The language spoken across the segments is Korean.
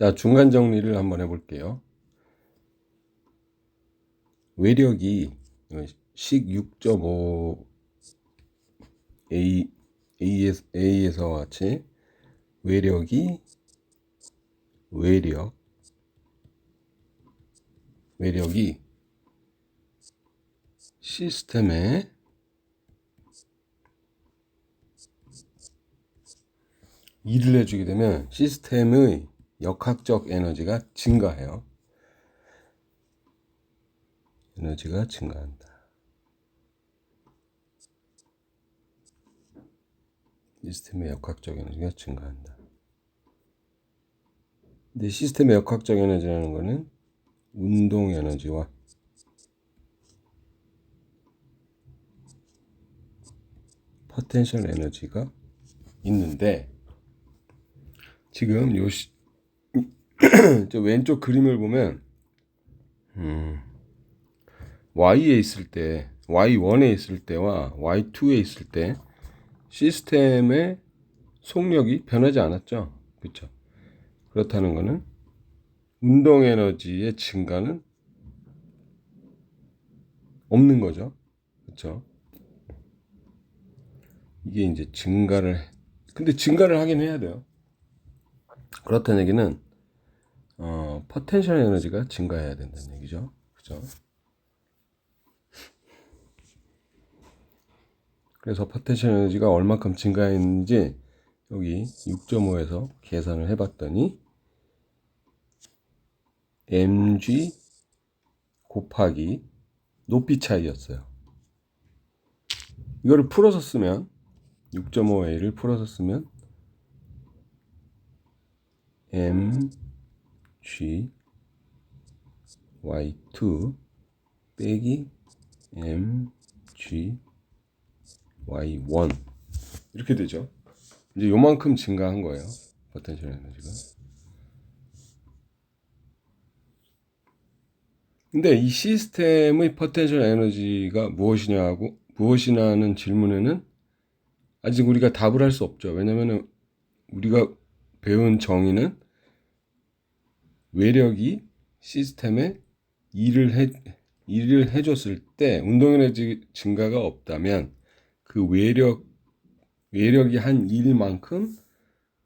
자, 중간 정리를 한번 해볼게요. 외력이 식 6.5 A, A에서, A에서 같이 외력이 외력 외력이 시스템에 일을 해주게 되면 시스템의 역학적 에너지가 증가해요. 에너지가 증가한다. 시스템의 역학적 에너지가 증가한다. 근데 시스템의 역학적 에너지라는 것은 운동 에너지와 포텐셜 에너지가 있는데 지금 요 시, 저 왼쪽 그림을 보면 음, Y에 있을 때 Y1에 있을 때와 Y2에 있을 때 시스템의 속력이 변하지 않았죠. 그렇죠? 그렇다는 것은 운동 에너지의 증가는 없는 거죠. 그렇죠? 이게 이제 증가를 해. 근데 증가를 하긴 해야 돼요. 그렇다는 얘기는 어, 포텐셜 에너지가 증가해야 된다는 얘기죠. 그죠? 그래서 포텐셜 에너지가 얼마큼 증가했는지 여기 6.5에서 계산을 해봤더니 mg 곱하기 높이 차이였어요. 이거를 풀어서 쓰면 6.5a를 풀어서 쓰면 mg y2 빼기 mg y1 이렇게 되죠. 이제 요만큼 증가한 거예요. 포텐셜 에너지가. 근데 이 시스템의 포텐셜 에너지가 무엇이냐고 무엇이냐는 질문에는 아직 우리가 답을 할 수 없죠. 왜냐면은 우리가 배운 정의는 외력이 시스템에 일을 해 일을 해줬을 때 운동 에너지 증가가 없다면 그 외력 외력이 한 일만큼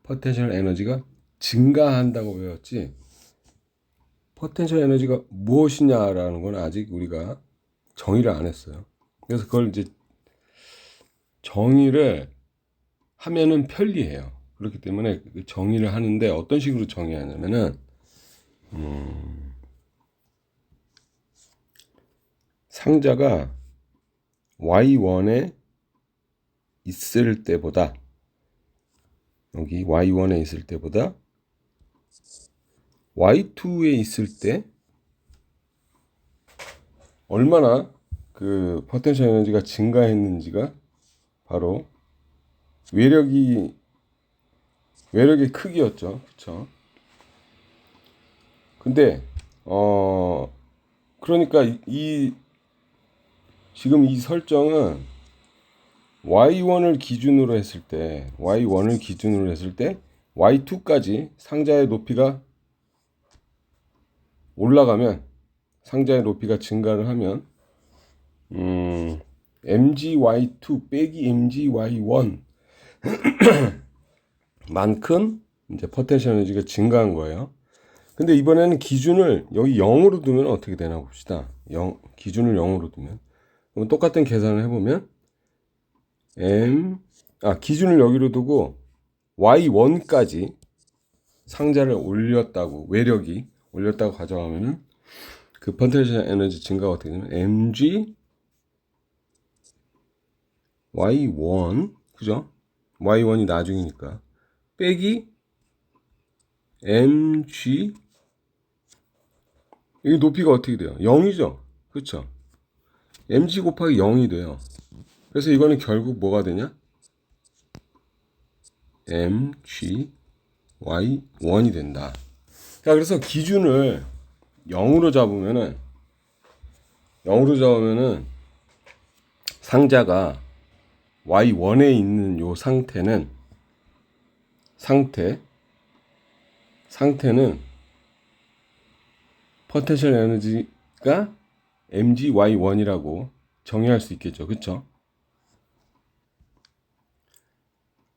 포텐셜 에너지가 증가한다고 배웠지. 포텐셜 에너지가 무엇이냐라는 건 아직 우리가 정의를 안 했어요. 그래서 그걸 이제 정의를 하면은 편리해요. 그렇기 때문에 그 정의를 하는데 어떤 식으로 정의하냐면은 음, 상자가 y1에 있을 때보다 여기 y1에 있을 때보다 y2에 있을 때 얼마나 그 포텐셜 에너지가 증가했는지가 바로 외력이 외력의 크기였죠. 그쵸 근데 어 그러니까 이, 이 지금 이 설정은 y1을 기준으로 했을 때 y1을 기준으로 했을 때 y2까지 상자의 높이가 올라가면 상자의 높이가 증가를 하면 음, mgy2 빼기 mgy1 만큼 이제 포텐셜 에너지가 증가한 거예요. 근데 이번에는 기준을 여기 0으로 두면 어떻게 되나 봅시다. 0 기준을 0으로 두면 그럼 똑같은 계산을 해보면 m 아 기준을 여기로 두고 y1까지 상자를 올렸다고 외력이 올렸다고 가져가면은 그 포텐셜 에너지 증가가 어떻게 되냐면 mg y1 그죠? y1이 나중이니까 빼기 mg 이 높이가 어떻게 돼요? 0이죠? 그렇죠? mg 곱하기 0이 돼요. 그래서 이거는 결국 뭐가 되냐? mg y1이 된다. 자, 그래서 기준을 0으로 잡으면은 0으로 잡으면은 상자가 y1에 있는 요 상태는 상태 상태는 포텐셜 에너지가 mgy1이라고 정의할 수 있겠죠. 그쵸?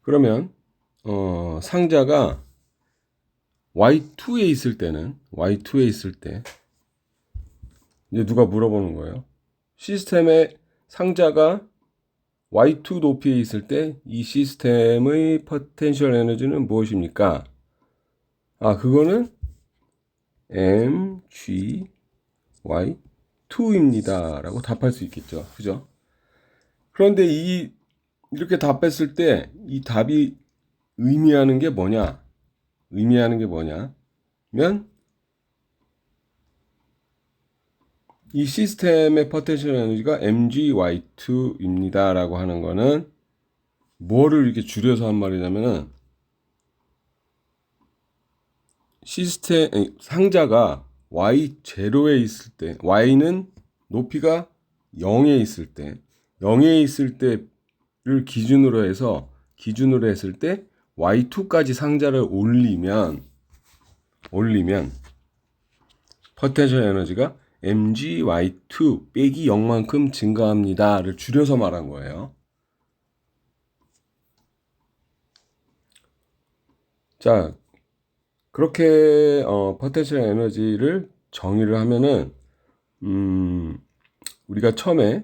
그러면 어, 상자가 y2에 있을 때는 y2에 있을 때 이제 누가 물어보는 거예요. 시스템의 상자가 y2 높이에 있을 때 이 시스템의 포텐셜 에너지는 무엇입니까? 아, 그거는 mgy2입니다. 라고 답할 수 있겠죠. 그죠? 그런데 이, 이렇게 답했을 때 이 답이 의미하는 게 뭐냐? 의미하는 게 뭐냐? 면, 이 시스템의 포텐셜 에너지가 mgy2입니다. 라고 하는 거는 뭐를 이렇게 줄여서 한 말이냐면은 시스템 아니, 상자가 y0에 있을 때 y는 높이가 0에 있을 때 0에 있을 때를 기준으로 해서 기준으로 했을 때 y2까지 상자를 올리면 올리면 포텐셜 에너지가 mgy2 빼기 0만큼 증가합니다를 줄여서 말한 거예요. 자, 그렇게 어, 포텐셜 에너지를 정의를 하면은 음, 우리가 처음에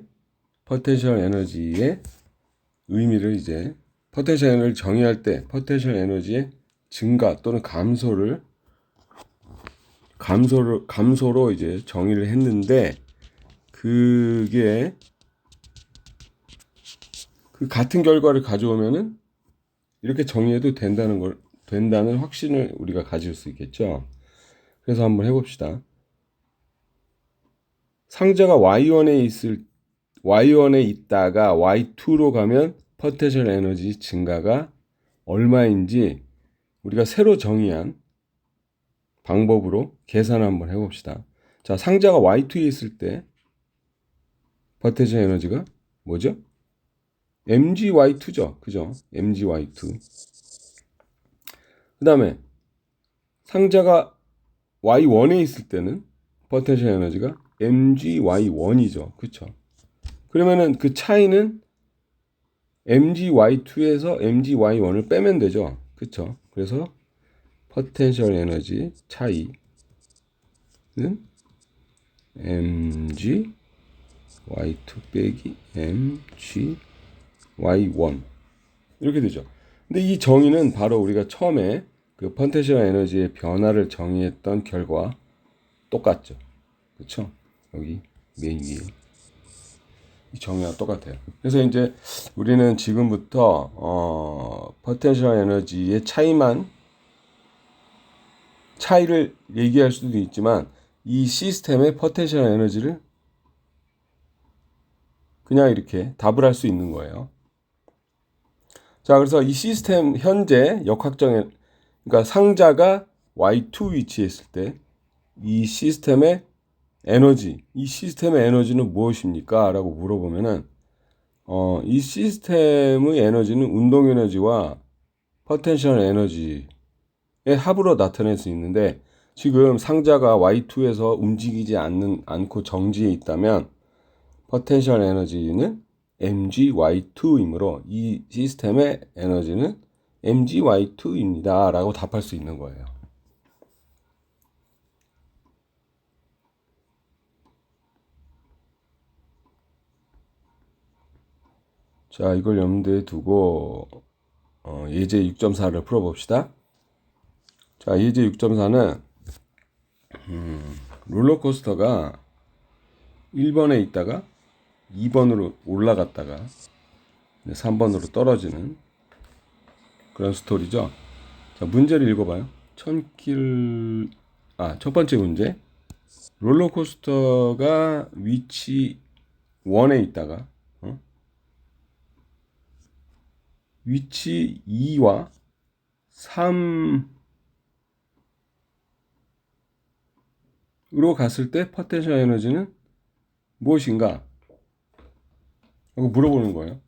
포텐셜 에너지의 의미를 이제 포텐셜 에너지를 정의할 때 포텐셜 에너지의 증가 또는 감소를 감소를 감소로 이제 정의를 했는데 그게 그 같은 결과를 가져오면은 이렇게 정의해도 된다는 걸 된다는 확신을 우리가 가질 수 있겠죠. 그래서 한번 해봅시다. 상자가 y1에 있을 y1에 있다가 y2로 가면 포텐셜 에너지 증가가 얼마인지 우리가 새로 정의한 방법으로 계산 한번 해봅시다. 자, 상자가 y2에 있을 때 포텐셜 에너지가 뭐죠? mgy2죠. 그죠? mgy2. 그 다음에 상자가 y1에 있을 때는 포텐셜 에너지가 mgy1이죠. 그쵸? 그러면은 그 차이는 mgy2에서 mgy1을 빼면 되죠. 그쵸? 그래서 포텐셜 에너지 차이는 mg y2 빼기 mg y1 이렇게 되죠. 근데 이 정의는 바로 우리가 처음에 그 포텐셜 에너지의 변화를 정의했던 결과 똑같죠. 그렇죠? 여기 맨 위에 이 정의와 똑같아요. 그래서 이제 우리는 지금부터 어, 포텐셜 에너지의 차이만 차이를 얘기할 수도 있지만 이 시스템의 포텐셜 에너지를 그냥 이렇게 답을 할 수 있는 거예요. 자, 그래서 이 시스템 현재 역학정에 그러니까 상자가 Y2 위치에 있을 때 이 시스템의 에너지, 이 시스템의 에너지는 무엇입니까? 라고 물어보면은 어, 이 시스템의 에너지는 운동 에너지와 포텐셜 에너지의 합으로 나타낼 수 있는데 지금 상자가 Y2에서 움직이지 않는 않고 정지해 있다면 포텐셜 에너지는 mgy2이므로 이 시스템의 에너지는 mgy2입니다. 라고 답할 수 있는 거예요. 자, 이걸 염두에 두고 어, 예제 6.4를 풀어봅시다. 자, 예제 6.4는 음, 롤러코스터가 1번에 있다가 2번으로 올라갔다가 3번으로 떨어지는 그런 스토리죠. 자, 문제를 읽어봐요. 천길, 아, 첫 번째 문제. 롤러코스터가 위치 1에 있다가, 어? 위치 2와 3으로 갔을 때 포텐셜 에너지는 무엇인가? 하고 물어보는 거예요.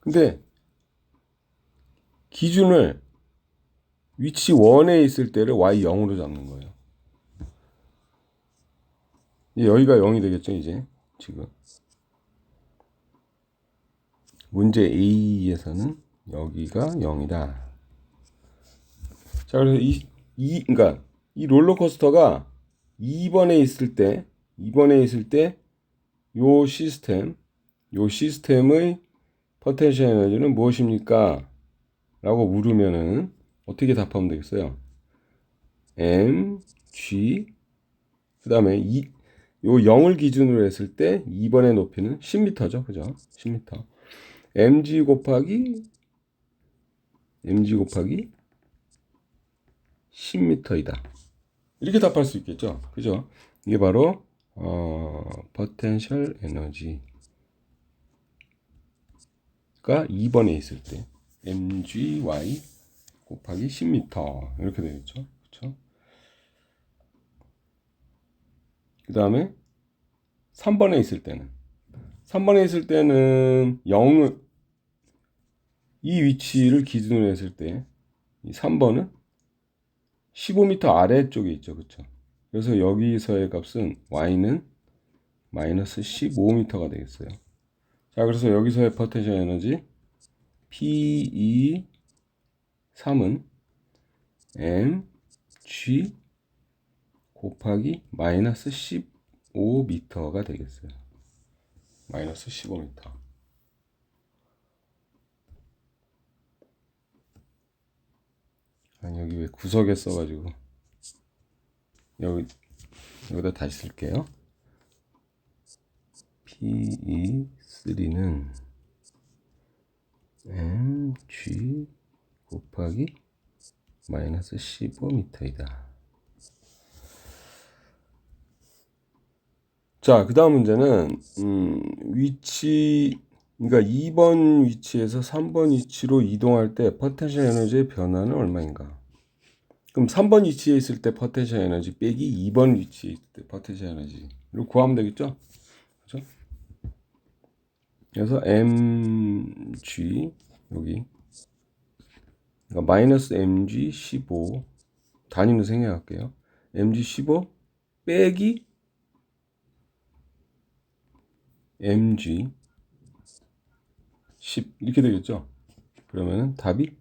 근데 기준을 위치 1에 있을 때를 y 0으로 잡는 거예요. 여기가 0이 되겠죠, 이제. 지금. 문제 A에서는 여기가 0이다. 자, 그래서 이, 이, 그러니까 이 롤러코스터가 2번에 있을 때, 2번에 있을 때, 요 시스템, 요 시스템의 포텐셜 에너지는 무엇입니까? 라고 물으면은 어떻게 답하면 되겠어요? m, g, 그 다음에 이, 요 0을 기준으로 했을 때 2번의 높이는 10m죠. 그죠? 10m. mg 곱하기 mg 곱하기 10m이다. 이렇게 답할 수 있겠죠. 그죠? 이게 바로 어, potential 에너지가 2번에 있을 때 mgy 곱하기 10m 이렇게 되겠죠. 그렇죠? 그 다음에 3번에 있을 때는 3번에 있을 때는 0을 이 위치를 기준으로 했을 때이 3번은 15m 아래쪽에 있죠. 그렇죠? 그래서 여기서의 값은 y는 마이너스 15m가 되겠어요. 자, 그래서 여기서의 포텐셜 에너지 P2 3은 m g 곱하기 마이너스 15m가 되겠어요. 마이너스 15m. 아니 여기 왜 구석에 써가지고 여기 여기다 다시 쓸게요. PE3는 mg 곱하기 마이너스 15m이다. 자, 그 다음 문제는, 음, 위치, 그러니까 2번 위치에서 3번 위치로 이동할 때 포텐셜 에너지의 변화는 얼마인가? 그럼 3번 위치에 있을 때 포텐셜 에너지 빼기 2번 위치에 있을 때 포텐셜 에너지를 구하면 되겠죠? 그죠? 그래서 mg, 여기. 그러니까 마이너스 mg 15, 단위로 생각할게요. mg 15 빼기 mg 10 이렇게 되겠죠. 그러면은 답이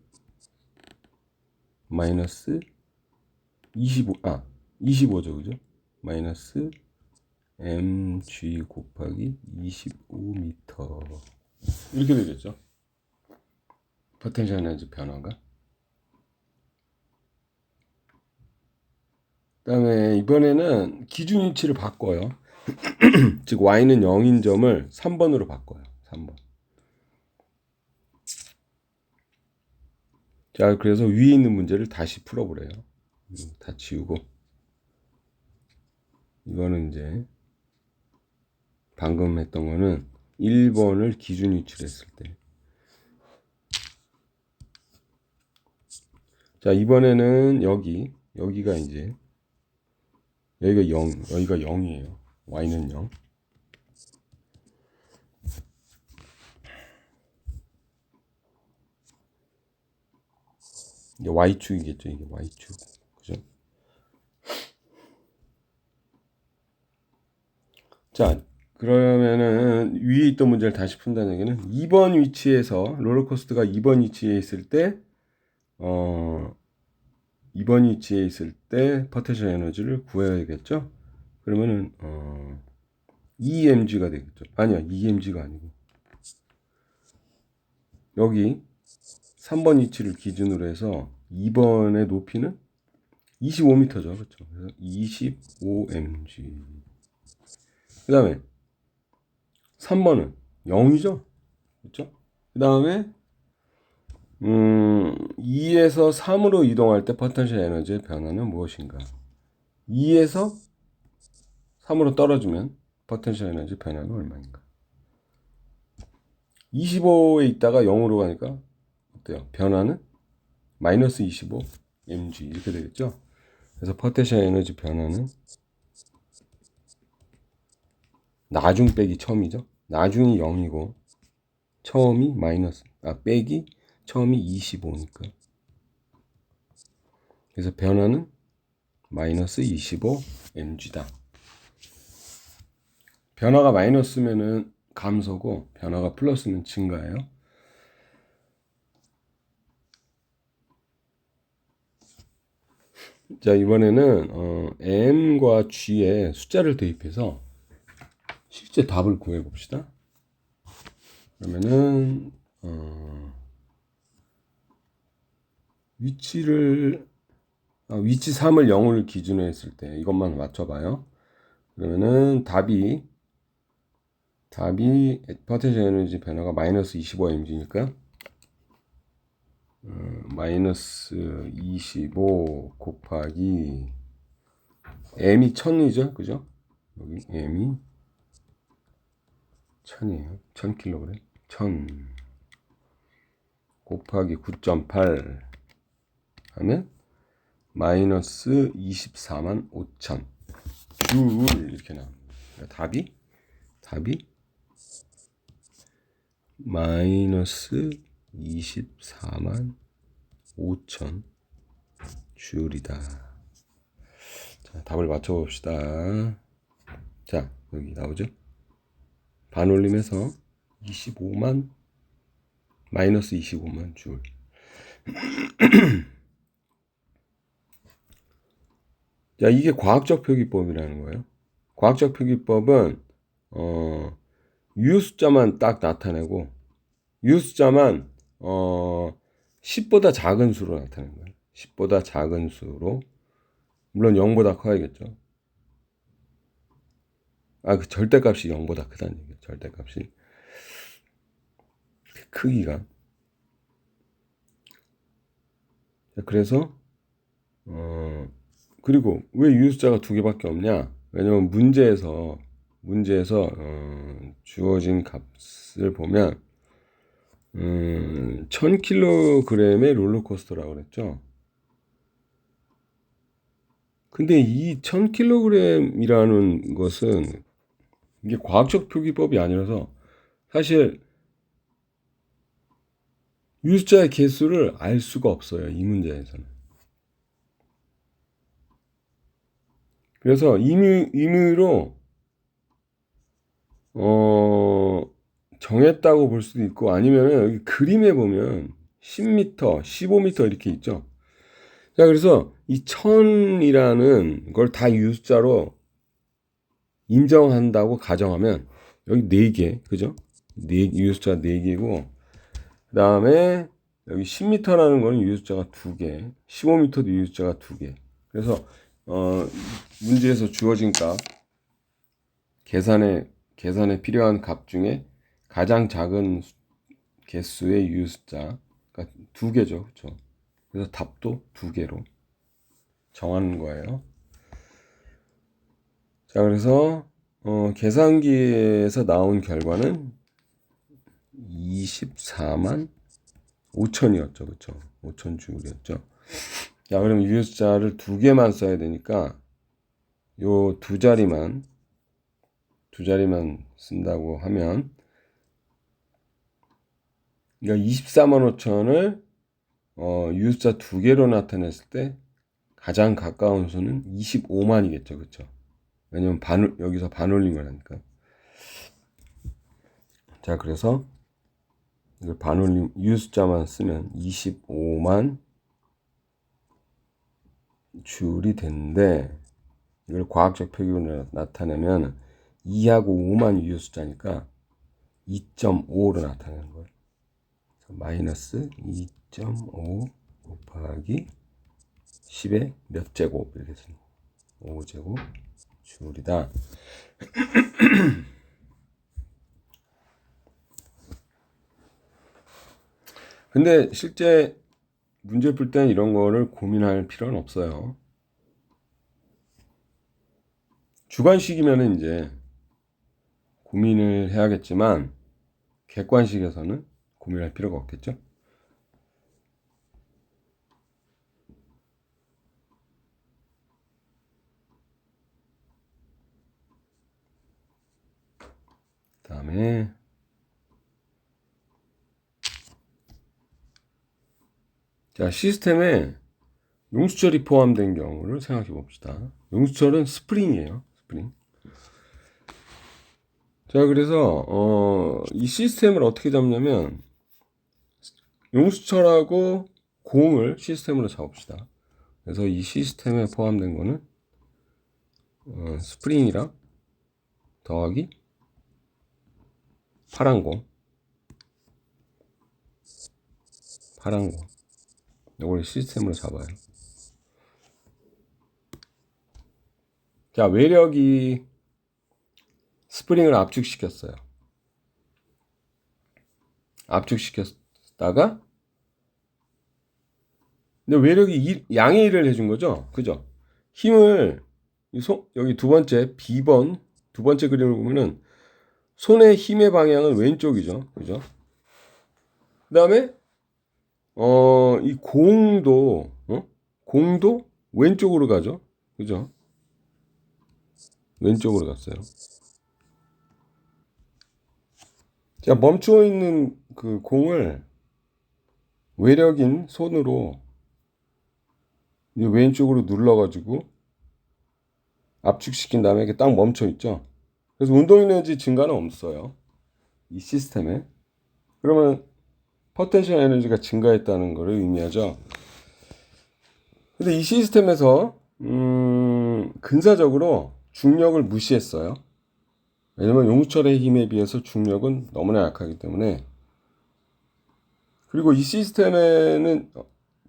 마이너스 25, 아, 25죠. 그죠? 마이너스 mg 곱하기 25m 이렇게 되겠죠. 포텐셜 에너지 변화가 그다음에 이번에는 기준 위치를 바꿔요. 즉 y는 0인 점을 3번으로 바꿔요. 3번. 자, 그래서 위에 있는 문제를 다시 풀어보래요. 음, 다 지우고. 이거는 이제 방금 했던 거는 1번을 기준 위치로 했을 때. 자, 이번에는 여기, 여기가 이제, 여기가 0, 여기가 0이에요. y는 0. 이게 y축이겠죠. 이게 y축. 그죠? 자, 그러면은 위에 있던 문제를 다시 푼다는 얘기는 2번 위치에서 롤러코스터가 2번 위치에 있을 때 어, 2번 위치에 있을 때 포텐셜 에너지를 구해야겠죠? 그러면은 어, EMG가 되겠죠. 아니야, EMG가 아니고 여기 3번 위치를 기준으로 해서 2번의 높이는 25m죠. 그렇죠. 그래서 25mg. 그 다음에 3번은 0이죠. 그렇죠? 그 다음에 음, 2에서 3으로 이동할 때 포텐셜 에너지의 변화는 무엇인가? 2에서 3으로 떨어지면 포텐셜 에너지 변화는 얼마인가? 25에 있다가 0으로 가니까 어때요? 변화는 마이너스 25 mg 이렇게 되겠죠? 그래서 포텐셜 에너지 변화는 나중 빼기 처음이죠. 나중이 0이고 처음이 마이너스 아 빼기 처음이 25니까 그래서 변화는 마이너스 25 mg다. 변화가 마이너스면은 감소고 변화가 플러스는 증가예요. 자 이번에는 어, m과 g에 숫자를 대입해서 실제 답을 구해 봅시다. 그러면은 어, 위치를 아, 위치 3을 0을 기준으로 했을 때 이것만 맞춰봐요. 그러면은 답이 답이 포텐셜 에너지 변화가 마이너스 25mg니까 어, 마이너스 25 곱하기 m이 1000이죠, 그죠? 여기 m이 1000이에요. 1000kg. 1000 곱하기 9.8 하면 마이너스 24만 5천 줄 이렇게 나옵니다. 답이 답이 마이너스 24만 5천 줄이다. 자, 답을 맞춰봅시다. 자, 여기 나오죠? 반올림해서 25만 마이너스 25만 줄. 자, 이게 과학적 표기법이라는 거예요. 과학적 표기법은 어, 유 숫자만 딱 나타내고 유 숫자만 어, 10보다 작은 수로 나타내는 거예요. 10보다 작은 수로 물론 0보다 커야겠죠. 아, 그 절대값이 0보다 크다는 얘기예요. 절대값이 크기가 그래서 어 그리고 왜 유효숫자가 두 개밖에 없냐? 왜냐면 문제에서 문제에서 어, 주어진 값을 보면 음, 1000kg의 롤러코스터라고 그랬죠. 근데 이 1000kg이라는 것은 이게 과학적 표기법이 아니라서 사실 유숫자의 개수를 알 수가 없어요. 이 문제에서는. 그래서 임의, 임의로 어, 정했다고 볼 수도 있고 아니면 여기 그림에 보면 10m, 15m 이렇게 있죠. 자, 그래서 이 천이라는 걸 다 유숫자로 인정한다고 가정하면 여기 4개, 그죠? 4, 유숫자 4개고 그 다음에 여기 10m라는 거는 유효숫자가 2개, 15m도 유효숫자가 2개. 그래서 어, 문제에서 주어진 값 계산에 계산에 필요한 값 중에 가장 작은 개수의 유효숫자가 두 개죠, 그렇죠? 그래서 답도 두 개로 정하는 거예요. 자, 그래서 어, 계산기에서 나온 결과는 24만 5천이었죠. 그쵸? 5천 줄이었죠. 자, 그럼 유효숫자를 두 개만 써야 되니까 요 두 자리만 두 자리만 쓴다고 하면 그러니까 24만 5천을 어, 유효숫자 두 개로 나타냈을 때 가장 가까운 수는 25만이겠죠. 그쵸? 왜냐면 반, 여기서 반올림을 하니까. 자, 그래서 이걸 반 올림 유 숫자만 쓰면 25만 줄이 되는데 이걸 과학적 표기로 나타내면 2하고 5만 유효 숫자니까 2.5로 나타내는 거예요. 마이너스 2.5 곱하기 10의 몇 제곱 이렇게 쓰는 5제곱 줄이다. 근데 실제 문제 풀 때는 이런 거를 고민할 필요는 없어요. 주관식이면은 이제 고민을 해야겠지만 객관식에서는 고민할 필요가 없겠죠. 다음에 자, 시스템에 용수철이 포함된 경우를 생각해 봅시다. 용수철은 스프링이에요. 스프링. 자, 그래서 어, 이 시스템을 어떻게 잡냐면 용수철하고 공을 시스템으로 잡읍시다. 그래서 이 시스템에 포함된 거는 어, 스프링이랑 더하기 파란 공 파란 공 이걸 시스템으로 잡아요. 자, 외력이 스프링을 압축시켰어요. 압축시켰다가 근데 외력이 이- 양의 일을 해준 거죠. 그죠? 힘을 이 손- 여기 두 번째 B번 두 번째 그림을 보면은 손의 힘의 방향은 왼쪽이죠. 그죠? 그 다음에 어, 이 공도 어? 공도 왼쪽으로 가죠. 그죠? 왼쪽으로 갔어요. 자, 멈추어 있는 그 공을 외력인 손으로 이 왼쪽으로 눌러가지고 압축시킨 다음에 이렇게 딱 멈춰 있죠. 그래서 운동 에너지 증가는 없어요. 이 시스템에. 그러면 포텐셜 에너지가 증가했다는 것을 의미하죠. 근데 이 시스템에서 음, 근사적으로 중력을 무시했어요. 왜냐면 용철의 힘에 비해서 중력은 너무나 약하기 때문에 그리고 이 시스템에는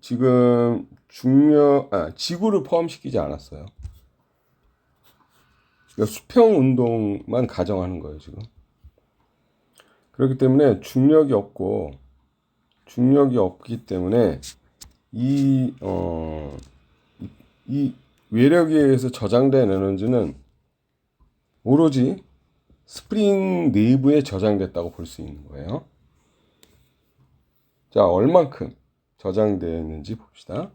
지금 중력 아 지구를 포함시키지 않았어요. 그러니까 수평 운동만 가정하는 거예요 지금. 그렇기 때문에 중력이 없고 중력이 없기 때문에 이 어, 이, 이 외력에 의해서 저장된 에너지는 오로지 스프링 내부에 저장됐다고 볼 수 있는 거예요. 자, 얼만큼 저장되어 있는지 봅시다.